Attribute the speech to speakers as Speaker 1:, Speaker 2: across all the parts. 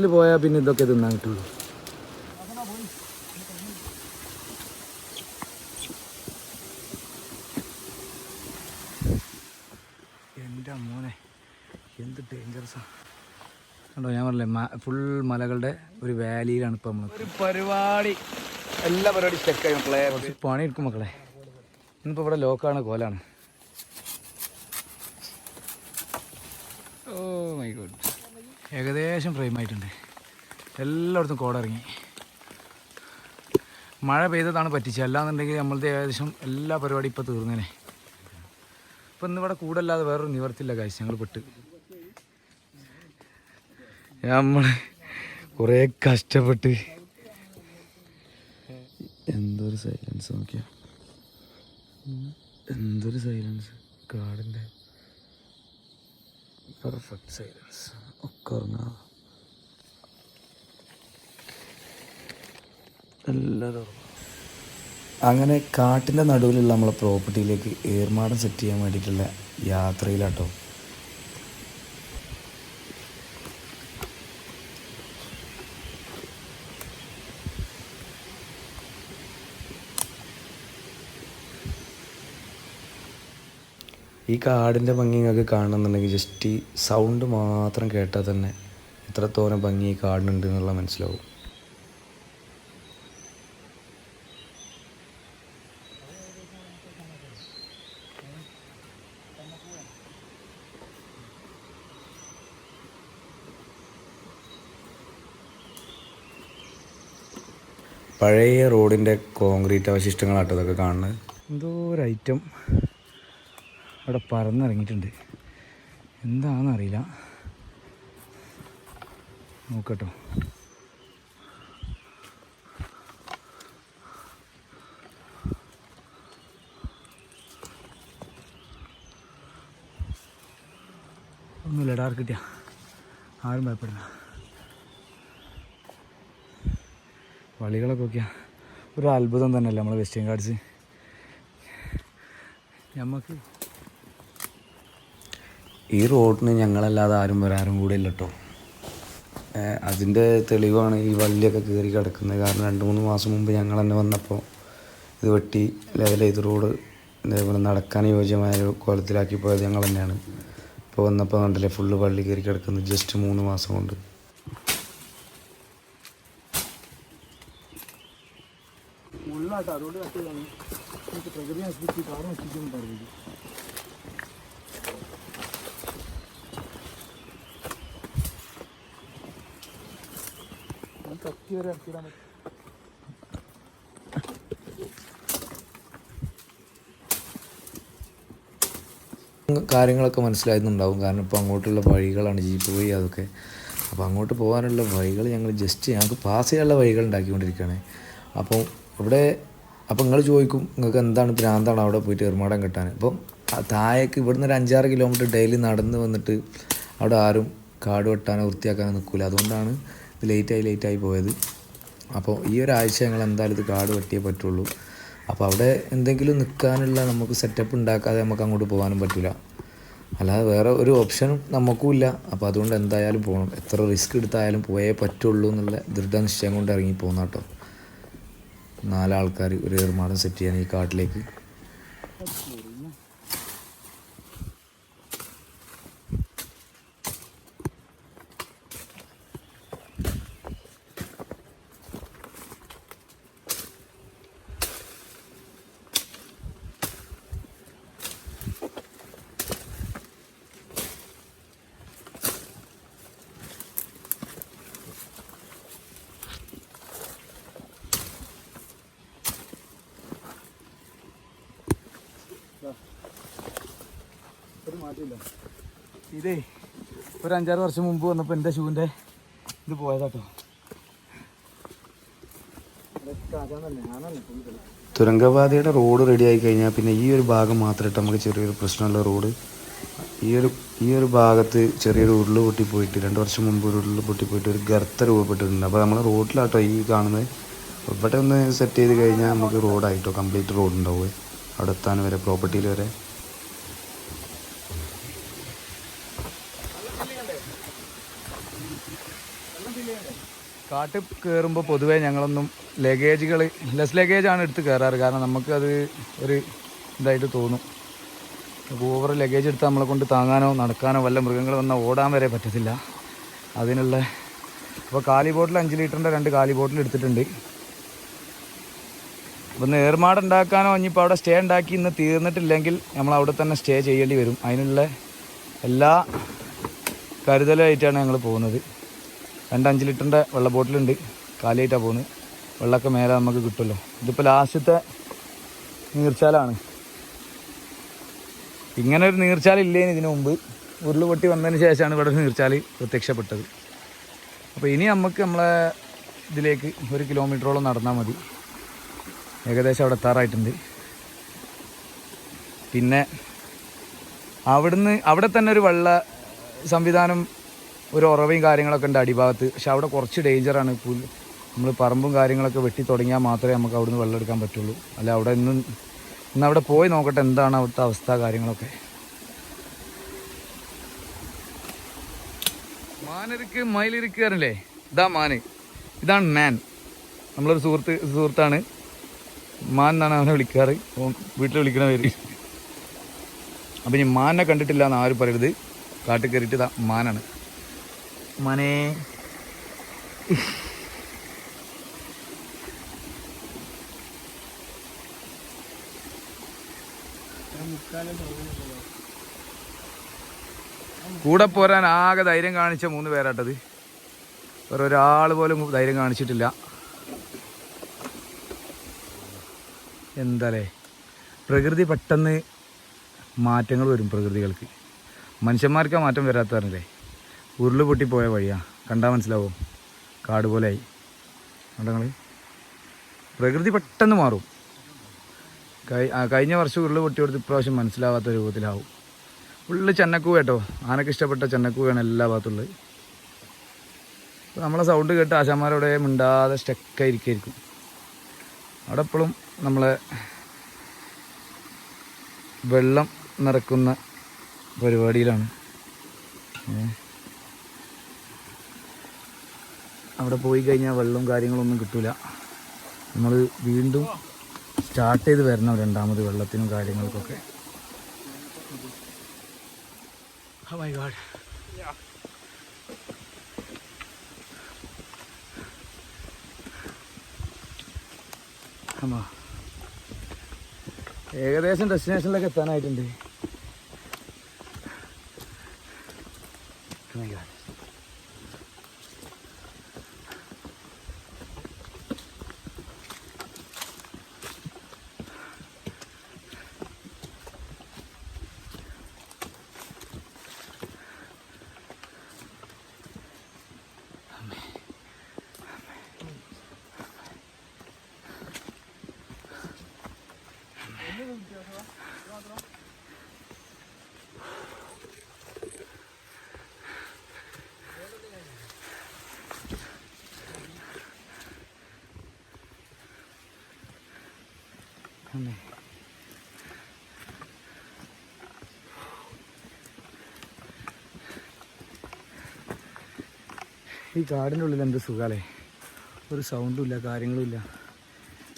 Speaker 1: ഇതിൽ പോയാൽ പിന്നെ ഇതൊക്കെ തിന്നാൻ കിട്ടുള്ളൂ എന്റെ മോനെ എന്ത് ഡേഞ്ചറസാണ് കണ്ടോ ഞാൻ പറഞ്ഞില്ലേ ഫുൾ മലകളുടെ ഒരു വാലിയിലാണ് ഇപ്പം നമ്മൾ ഒരു പരിപാടി. എല്ലാ പരിപാടി സ്റ്റക്കായി മക്കളെ. കുറച്ച് പണി എടുക്കും മക്കളെ. ഇന്നിപ്പോൾ ഇവിടെ ലോക്കാണ് കോലാണ്. ഓ മൈ ഗോഡ് ഏകദേശം ഫ്രെയിം ആയിട്ടുണ്ട്. എല്ലായിടത്തും കോട ഇറങ്ങി മഴ പെയ്തതാണ് പറ്റിച്ചത്. അല്ലാന്നുണ്ടെങ്കിൽ നമ്മളത് ഏകദേശം എല്ലാ പരിപാടിയും ഇപ്പോൾ തീർന്നേനെ. ഇപ്പം ഇന്നിവിടെ കൂടല്ലാതെ വേറൊരു നിവർത്തില്ല കാഴ്ച ഞങ്ങൾ പെട്ട്. നമ്മൾ കുറേ കഷ്ടപ്പെട്ട്. എന്തൊരു സൈലൻസ് നോക്കിയാ. എന്തൊരു സൈലൻസ് കാടിന്റെ പെർഫെക്റ്റ് സൈലൻസ് ഒക്കെ ഉറങ്ങാം. എല്ലാവരും അങ്ങനെ കാട്ടിന്റെ നടുവിലുള്ള നമ്മളെ പ്രോപ്പർട്ടിയിലേക്ക് ഏർമാടം സെറ്റ് ചെയ്യാൻ വേണ്ടിയിട്ടുള്ള യാത്രയിലാട്ടോ. ഈ കാടിന്റെ ഭംഗി നിങ്ങൾക്ക് കാണണമെന്നുണ്ടെങ്കിൽ ജസ്റ്റ് ഈ സൗണ്ട് മാത്രം കേട്ടാൽ തന്നെ എത്രത്തോരം ഭംഗി ഈ കാടിനുണ്ട് എന്നുള്ള മനസ്സിലാവും. പഴയ റോഡിന്റെ കോൺക്രീറ്റ് അവശിഷ്ടങ്ങളാട്ടോ ഇതൊക്കെ കാണുന്നത്. എന്തോ ഒരു ഐറ്റം അവിടെ പറന്നിറങ്ങിയിട്ടുണ്ട്. എന്താണെന്നറിയില്ല. നോക്കട്ടോ. ഒന്നുമില്ല ഡാർക്ക് കിട്ടിയ. ആരും ഭയപ്പെടില്ല. വളികളൊക്കെ നോക്കിയാ. ഒരു അത്ഭുതം തന്നെയല്ലേ നമ്മൾ വെസ്റ്റേൺ ഗാർഡ്സ്. നമുക്ക് ഈ റോഡിന് ഞങ്ങളല്ലാതെ ആരും വരാറും കൂടെ ഇല്ല കേട്ടോ അതിന്റെ തെളിവാണ് ഈ വള്ളിയൊക്കെ കയറി കിടക്കുന്നത്. കാരണം രണ്ട് മൂന്ന് മാസം മുമ്പ് ഞങ്ങൾ തന്നെ വന്നപ്പോൾ ഇത് വെട്ടി ലെവൽ ചെയ്ത് റോഡ് ഇതേപോലെ നടക്കാൻ യോജ്യമായ ഒരു കോലത്തിലാക്കി പോയത് ഞങ്ങൾ തന്നെയാണ്. ഇപ്പോൾ വന്നപ്പോൾ കണ്ടില്ലേ ഫുള്ള് വള്ളി കയറി കിടക്കുന്നത് ജസ്റ്റ് മൂന്ന് മാസം കൊണ്ട്. ഉള്ളാട്ടോ അതുകൊണ്ട് പ്രകൃതി നശിപ്പിച്ച് കാറ് കത്തി വരെ ഇറക്കിടാൻ പറ്റും കാര്യങ്ങളൊക്കെ മനസ്സിലായിരുന്നുണ്ടാവും കാരണം ഇപ്പോൾ അങ്ങോട്ടുള്ള വഴികളാണ് ജീപ്പ് വഴി അതൊക്കെ. അപ്പോൾ അങ്ങോട്ട് പോകാനുള്ള വഴികൾ ഞങ്ങൾ ജസ്റ്റ് ഞങ്ങൾക്ക് പാസ് ചെയ്യാനുള്ള വഴികൾ ഉണ്ടാക്കിക്കൊണ്ടിരിക്കുകയാണ്. അപ്പോൾ ഇവിടെ അപ്പോൾ നിങ്ങൾ ചോദിക്കും നിങ്ങൾക്ക് എന്താണ് ഭ്രാന്താണ് അവിടെ പോയിട്ട് എറുമാടം കിട്ടാൻ? അപ്പം താഴേക്ക് ഇവിടുന്ന് ഒരു അഞ്ചാറ് കിലോമീറ്റർ ഡെയിലി നടന്ന് വന്നിട്ട് അവിടെ ആരും കാട് വെട്ടാനോ വൃത്തിയാക്കാനോ നിൽക്കില്ല അതുകൊണ്ടാണ് ലേറ്റായി ലേറ്റായി പോയത്. അപ്പോൾ ഈ ഒരാഴ്ച ഞങ്ങൾ എന്തായാലും ഇത് കാട് വെട്ടിയേ പറ്റുള്ളൂ. അപ്പോൾ അവിടെ എന്തെങ്കിലും നിൽക്കാനുള്ള നമുക്ക് സെറ്റപ്പ് ഉണ്ടാക്കാതെ നമുക്ക് അങ്ങോട്ട് പോകാനും പറ്റില്ല അല്ലാതെ വേറെ ഒരു ഓപ്ഷനും നമുക്കും ഇല്ല. അപ്പോൾ അതുകൊണ്ട് എന്തായാലും പോകണം എത്ര റിസ്ക് എടുത്തായാലും പോയേ പറ്റുള്ളൂ എന്നുള്ള ദൃഢനിശ്ചയം കൊണ്ട് ഇറങ്ങി പോകുന്ന കേട്ടോ നാലാൾക്കാർ ഒരു ഏർമാടം സെറ്റ് ചെയ്യാൻ ഈ കാട്ടിലേക്ക്. ഇതേ ഒരു അഞ്ചാറ് വർഷം മുമ്പ് വന്നപ്പോൾ എന്റെ ഷൂവിന്റെ ഇത് പോയതാട്ടോ. തുരങ്കപാതയുടെ റോഡ് റെഡി ആയി കഴിഞ്ഞാൽ പിന്നെ ഈ ഒരു ഭാഗം മാത്രമായിട്ട് നമുക്ക് ചെറിയൊരു പ്രശ്നമുള്ള റോഡ്. ഈ ഒരു ഈ ഒരു ഭാഗത്ത് ചെറിയൊരു ഉരുൾ പൊട്ടിപ്പോയിട്ട് രണ്ട് വർഷം മുമ്പ് ഒരു ഉരുൾ പൊട്ടിപ്പോയിട്ട് ഒരു ഗർത്ത രൂപപ്പെട്ടിട്ടുണ്ട്. അപ്പോൾ നമ്മൾ റോഡിലാട്ടോ ഈ കാണുന്നത്. ഇവിടെ ഒന്ന് സെറ്റ് ചെയ്ത് കഴിഞ്ഞാൽ നമുക്ക് റോഡായിട്ടോ കംപ്ലീറ്റ് റോഡ് ഉണ്ടാവുക. അവിടെ എത്താൻ വരെ പ്രോപ്പർട്ടിയിൽ വരെ. കാട്ടിൽ കയറുമ്പോൾ പൊതുവേ ഞങ്ങളൊന്നും ലഗേജുകൾ ലെസ് ലഗേജാണ് എടുത്ത് കയറാറ് കാരണം നമുക്കത് ഒരു ഇതായിട്ട് തോന്നും. ഓവർ ലഗേജ് എടുത്ത് നമ്മളെ കൊണ്ട് താങ്ങാനോ നടക്കാനോ വല്ല മൃഗങ്ങൾ വന്നാൽ ഓടാൻ വരെ പറ്റത്തില്ല. അതിനുള്ള അപ്പോൾ കാലി ബോട്ടിൽ അഞ്ച് ലിറ്ററിന്റെ രണ്ട് കാലി ബോട്ടിൽ എടുത്തിട്ടുണ്ട്. ഇപ്പം ഏർമാട് ഉണ്ടാക്കാനോ ഇനിയിപ്പോൾ അവിടെ സ്റ്റേ ഉണ്ടാക്കി ഇന്ന് തീർന്നിട്ടില്ലെങ്കിൽ നമ്മൾ അവിടെ തന്നെ സ്റ്റേ ചെയ്യേണ്ടി വരും. അതിനുള്ള എല്ലാ കരുതലായിട്ടാണ് ഞങ്ങൾ പോകുന്നത്. രണ്ട് അഞ്ച് ലിറ്ററിന്റെ വെള്ള ബോട്ടിലുണ്ട് കാലിയായിട്ടാണ് പോകുന്നത്. വെള്ളമൊക്കെ മേലെ നമുക്ക് കിട്ടുമല്ലോ. ഇതിപ്പോൾ ലാസ്റ്റത്തെ നീർച്ചാലാണ്. ഇങ്ങനെ ഒരു നീർച്ചാൽ ഇല്ലേന് ഇതിനു മുമ്പ്. ഉരുൾ പൊട്ടി വന്നതിന് ശേഷമാണ് ഇവിടെ ഒരു നീർച്ചാൽ പ്രത്യക്ഷപ്പെട്ടത്. അപ്പോൾ ഇനി നമുക്ക് നമ്മളെ ഇതിലേക്ക് ഒരു കിലോമീറ്ററോളം നടന്നാൽ മതി. ഏകദേശം അവിടെ എത്താറായിട്ടുണ്ട് പിന്നെ അവിടുന്ന് അവിടെ തന്നെ ഒരു വെള്ള സംവിധാനം ഒരു ഉറവയും കാര്യങ്ങളൊക്കെ ഉണ്ട് അടിഭാഗത്ത്. പക്ഷെ അവിടെ കുറച്ച് ഡേഞ്ചറാണ് പുൽ നമ്മൾ പറമ്പും കാര്യങ്ങളൊക്കെ വെട്ടി തുടങ്ങിയാൽ മാത്രമേ നമുക്ക് അവിടുന്ന് വെള്ളം എടുക്കാൻ പറ്റുള്ളൂ. അല്ല അവിടെ ഇന്ന് ഇന്ന് അവിടെ പോയി നോക്കട്ടെ എന്താണ് അവിടുത്തെ അവസ്ഥ കാര്യങ്ങളൊക്കെ. മാനരിക്ക് മയിലിരിക്കാറില്ലേ ഇതാ മാന്. ഇതാണ് മാൻ. നമ്മളൊരു സുഹൃത്ത് സുഹൃത്താണ്. മാൻ എന്നാണ് അവനെ വിളിക്കാറ്. വീട്ടിൽ വിളിക്കണ പേര്. അപ്പം ഇനി മാനിനെ കണ്ടിട്ടില്ല എന്ന് ആരും പറയരുത്. കാട്ടിൽ കയറിയിട്ട് മാനാണ്. മാനേ. കൂടെ പോരാൻ ആകെ ധൈര്യം കാണിച്ച മൂന്ന് പേരാട്ടത്. വേറെ ഒരാൾ പോലും ധൈര്യം കാണിച്ചിട്ടില്ല. എന്താലേ? പ്രകൃതി പെട്ടെന്ന് മാറ്റങ്ങൾ വരും പ്രകൃതികൾക്ക്. മനുഷ്യന്മാർക്ക് ആ മാറ്റം വരാത്ത പറഞ്ഞില്ലേ ഉരുൾ പൊട്ടിപ്പോയ വഴിയാ. കണ്ടാൽ മനസ്സിലാവും? കാട് പോലെയായി കണ്ടങ്ങൾ പ്രകൃതി പെട്ടെന്ന് മാറും. കഴിഞ്ഞ വർഷം ഉരുൾ പൊട്ടി കൊടുത്ത് ഇപ്രാവശ്യം മനസ്സിലാവാത്ത രൂപത്തിലാവും. ഉള്ളിൽ ചെന്നക്കൂ കേട്ടോ. ആനക്ക് ഇഷ്ടപ്പെട്ട ചെന്നക്കൂ വേണം എല്ലാ ഭാഗത്തുള്ളത്. നമ്മളെ സൗണ്ട് കേട്ട് ആശാന്മാരോടെ മിണ്ടാതെ സ്റ്റക്കായിരിക്കും അവിടെ എപ്പോഴും നമ്മളെ വെള്ളം നിറക്കുന്ന പരിപാടിയിലാണ്. അവിടെ പോയി കഴിഞ്ഞാൽ വെള്ളവും കാര്യങ്ങളൊന്നും കിട്ടില്ല നമ്മൾ വീണ്ടും സ്റ്റാർട്ട് ചെയ്ത് വരണം രണ്ടാമത് വെള്ളത്തിനും കാര്യങ്ങൾക്കൊക്കെ. Oh my god. അമ്മ ഏകദേശം ഡെസ്റ്റിനേഷനിലൊക്കെ എത്താനായിട്ടുണ്ട് Oh. അമ്മേ. ഈ കാടിന്റെ ഉള്ളിൽ എന്ത് സുഖാലേ ഒരു സൗണ്ടും ഇല്ല കാര്യങ്ങളും ഇല്ല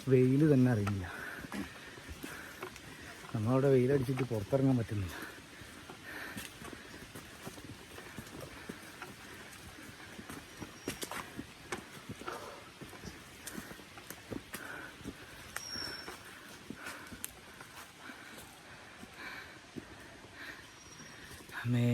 Speaker 1: വെയിൽ തന്നെ അറിയില്ല നമ്മളവിടെ വെയിലടിച്ചിട്ട് പുറത്തിറങ്ങാൻ പറ്റുന്നില്ല. അമ്മേ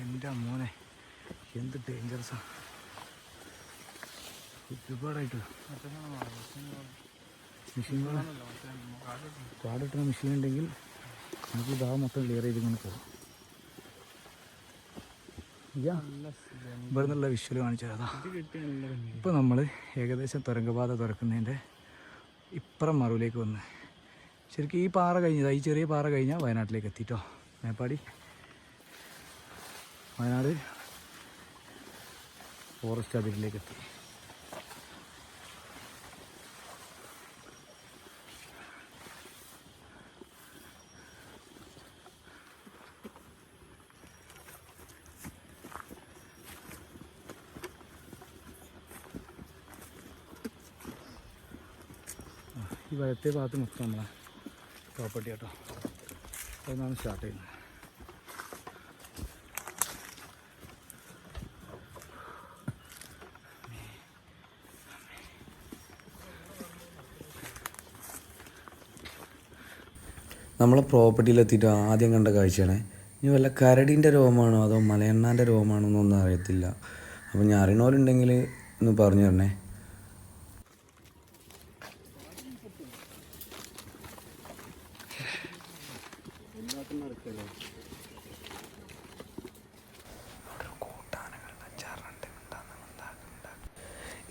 Speaker 1: എന്റെ മോനെ എന്ത് ഡേഞ്ചറസ് ഒരുപാടായിട്ട്. മെഷീനുകൾ കാടിട്ടുന്ന മെഷീൻ ഉണ്ടെങ്കിൽ നമുക്ക് ഇതാ മൊത്തം ക്ലിയർ ചെയ്ത് ഇങ്ങനെ പോകും ഇവിടെ നിന്നുള്ള വിഷ്വൽ കാണിച്ചത് അതാ ഇപ്പോൾ നമ്മൾ ഏകദേശം തുരങ്കപാത തുറക്കുന്നതിന്റെ ഇപ്പുറം മറുവിലേക്ക് വന്ന്. ശരിക്കും ഈ പാറ കഴിഞ്ഞതാ. ഈ ചെറിയ പാറ കഴിഞ്ഞാൽ വയനാട്ടിലേക്ക് എത്തിയിട്ടോ മേപ്പാടി. വയനാട് ഫോറസ്റ്റ് അതിരിലേക്ക് എത്തി. ഈ വലത്തെ ഭാഗത്ത് മൊത്തം നമ്മളെ പ്രോപ്പർട്ടി കേട്ടോ അതിനാണ് സ്റ്റാർട്ട് ചെയ്യുന്നത്.
Speaker 2: നമ്മളെ പ്രോപ്പർട്ടിയിലെത്തിയിട്ട് ആദ്യം കണ്ട കാഴ്ചയാണ്. ഇനി വല്ല കരടിന്റെ രോഗമാണോ അതോ മലയണ്ണാന്റെ രോഗമാണോ എന്നൊന്നും അറിയത്തില്ല. അപ്പോൾ ഞാൻ അറിയണവരുണ്ടെങ്കിൽ ഒന്ന് പറഞ്ഞു തരണേ.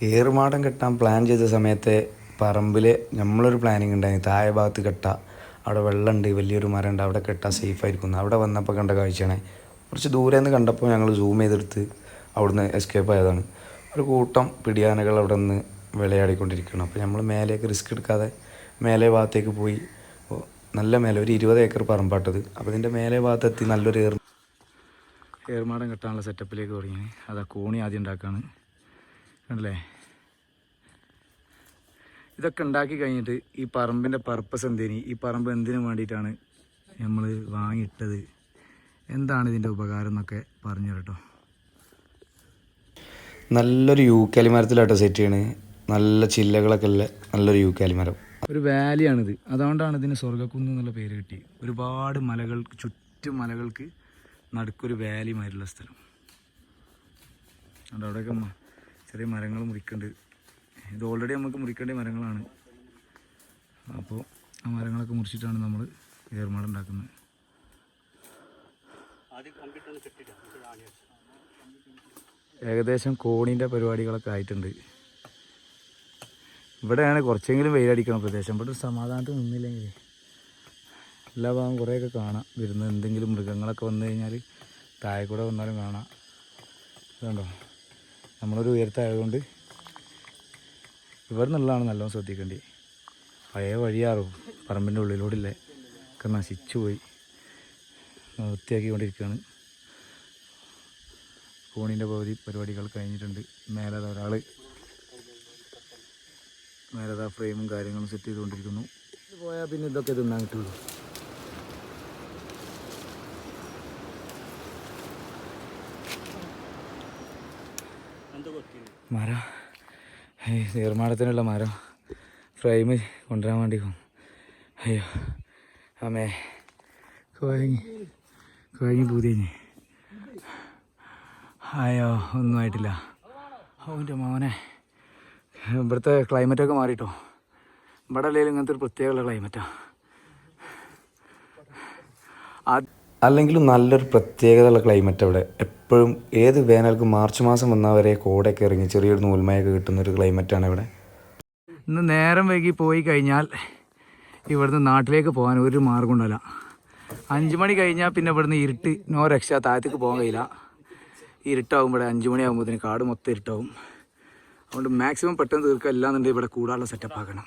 Speaker 2: ഏറുമാടം കെട്ടാൻ പ്ലാൻ ചെയ്ത സമയത്തെ പറമ്പിൽ നമ്മളൊരു പ്ലാനിങ് ഉണ്ടായിരുന്നു. താഴെ ഭാഗത്ത് കെട്ടാം. അവിടെ വെള്ളമുണ്ട് വലിയൊരു മരം ഉണ്ട് അവിടെ കെട്ടാൻ സേഫ് ആയിരിക്കും അവിടെ വന്നപ്പോൾ കണ്ട കാഴ്ചയാണ്. കുറച്ച് ദൂരെ നിന്ന് കണ്ടപ്പോൾ ഞങ്ങൾ സൂം ചെയ്തെടുത്ത് അവിടുന്ന് എസ്കേപ്പ് ആയതാണ്. ഒരു കൂട്ടം പിടിയാനകൾ അവിടെ നിന്ന് വിളയാടിക്കൊണ്ടിരിക്കുകയാണ്. അപ്പോൾ നമ്മൾ മേലേക്ക് റിസ്ക് എടുക്കാതെ മേലെ ഭാഗത്തേക്ക് പോയി. നല്ല മേലെ ഒരു ഇരുപത് ഏക്കർ പറമ്പാട്ടത്. അപ്പോൾ ഇതിന്റെ മേലെ ഭാഗത്തെത്തി നല്ലൊരു ഏർ
Speaker 1: ഏർമാടം കെട്ടാനുള്ള സെറ്റപ്പിലേക്ക് തുടങ്ങി. അതാ കോണി ആദ്യം ഉണ്ടാക്കുകയാണ് കണ്ടല്ലേ? ഇതൊക്കെ ഉണ്ടാക്കി കഴിഞ്ഞിട്ട് ഈ പറമ്പിന്റെ പർപ്പസ് എന്തേനി? ഈ പറമ്പ് എന്തിനു വേണ്ടിയിട്ടാണ് നമ്മൾ വാങ്ങിയിട്ടത്? എന്താണ് ഇതിന്റെ ഉപകാരം എന്നൊക്കെ പറഞ്ഞു കേട്ടോ.
Speaker 2: നല്ലൊരു യു കാലി മരത്തിലാട്ടോ സെറ്റ് ചെയ്യണേ. നല്ല ചില്ലകളൊക്കെ ഉള്ള നല്ലൊരു യു കാലി മരം
Speaker 1: ഒരു വാലിയാണിത്. അതുകൊണ്ടാണ് ഇതിന് സ്വർഗക്കുന്ന് എന്നുള്ള പേര് കിട്ടി. ഒരുപാട് മലകൾ ചുറ്റും മലകൾക്ക് നടുക്കൊരു വാലി മാതിരിയുള്ള സ്ഥലം. അതുകൊണ്ട് അവിടെയൊക്കെ ചെറിയ മരങ്ങൾ മുറിക്കുന്നുണ്ട്. ഇത് ഓൾറെഡി നമുക്ക് മുറിക്കേണ്ട മരങ്ങളാണ്. അപ്പോൾ ആ മരങ്ങളൊക്കെ മുറിച്ചിട്ടാണ് നമ്മൾ ഏർമാട് ഉണ്ടാക്കുന്നത്. ഏകദേശം കോണിന്റെ പരിപാടികളൊക്കെ ആയിട്ടുണ്ട്. ഇവിടെയാണ് കുറച്ചെങ്കിലും വെയിലടിക്കണം പ്രദേശം. ഇവിടെ ഒരു സമാധാനത്തിൽ നിന്നില്ലെങ്കിൽ എല്ലാ ഭാഗം കുറേയൊക്കെ കാണാം. വരുന്ന എന്തെങ്കിലും മൃഗങ്ങളൊക്കെ വന്നു കഴിഞ്ഞാൽ താഴെ കൂടെ വന്നാലും കാണാം. അതുകൊണ്ടോ നമ്മളൊരു ഉയരത്തായതുകൊണ്ട് ഇവിടെ നിന്നുള്ളതാണ് നല്ലോണം ശ്രദ്ധിക്കേണ്ടി. പഴയ വഴിയാറും പറമ്പിന്റെ ഉള്ളിലൂടില്ലേ ഒക്കെ നശിച്ചു പോയി. വൃത്തിയാക്കിക്കൊണ്ടിരിക്കുകയാണ് കോണീന്റെ പകുതി പരിപാടികൾ കഴിഞ്ഞിട്ടുണ്ട്. മേലെ ഒരാൾ മേലതാ ഫ്രെയിമും കാര്യങ്ങളും സെറ്റ് ചെയ്തുകൊണ്ടിരിക്കുന്നു. ഇത് പോയാൽ പിന്നെ ഇതൊക്കെ തിന്നാൻ കിട്ടുള്ളൂ. മരം നിർമ്മാണത്തിനുള്ള മരം ഫ്രെയിം കൊണ്ടുവരാൻ വേണ്ടി പോകും അയ്യോ അമ്മേ കുഴങ്ങി കുഴങ്ങി പൂതിഞ്ഞ്. അയ്യോ ഒന്നും ആയിട്ടില്ല. അവന്റെ മോനെ. ഇവിടുത്തെ ക്ലൈമറ്റൊക്കെ മാറിയിട്ടോ ഇവിടെ അല്ലെങ്കിലും ഇങ്ങനത്തെ ഒരു പ്രത്യേകമുള്ള ക്ലൈമറ്റാണ്
Speaker 2: അല്ലെങ്കിലും നല്ലൊരു പ്രത്യേകതയുള്ള ക്ലൈമറ്റ് അവിടെ എപ്പോഴും ഏത് വേനൽക്കും മാർച്ച് മാസം വന്നാൽ വരെ കോടൊക്കെ ഇറങ്ങി ചെറിയൊരു നൂൽമയൊക്കെ കിട്ടുന്ന ഒരു ക്ലൈമറ്റാണ് ഇവിടെ.
Speaker 1: ഇന്ന് നേരം വൈകി പോയി കഴിഞ്ഞാൽ ഇവിടുന്ന് നാട്ടിലേക്ക് പോകാൻ ഒരു മാർഗം ഉണ്ടല്ല അഞ്ച് മണി കഴിഞ്ഞാൽ പിന്നെ ഇവിടുന്ന് ഇരുട്ട് നോ രക്ഷ താഴത്തേക്ക് പോകാൻ കഴിയില്ല. ഇരുട്ടാവും ഇവിടെ അഞ്ച് മണിയാകുമ്പോഴത്തേന് കാട് മൊത്തം ഇരുട്ടാവും അതുകൊണ്ട് മാക്സിമം പെട്ടെന്ന് തീർക്കുക അല്ലാന്നുണ്ടെങ്കിൽ ഇവിടെ കൂടാനുള്ള സെറ്റപ്പ് ആക്കണം.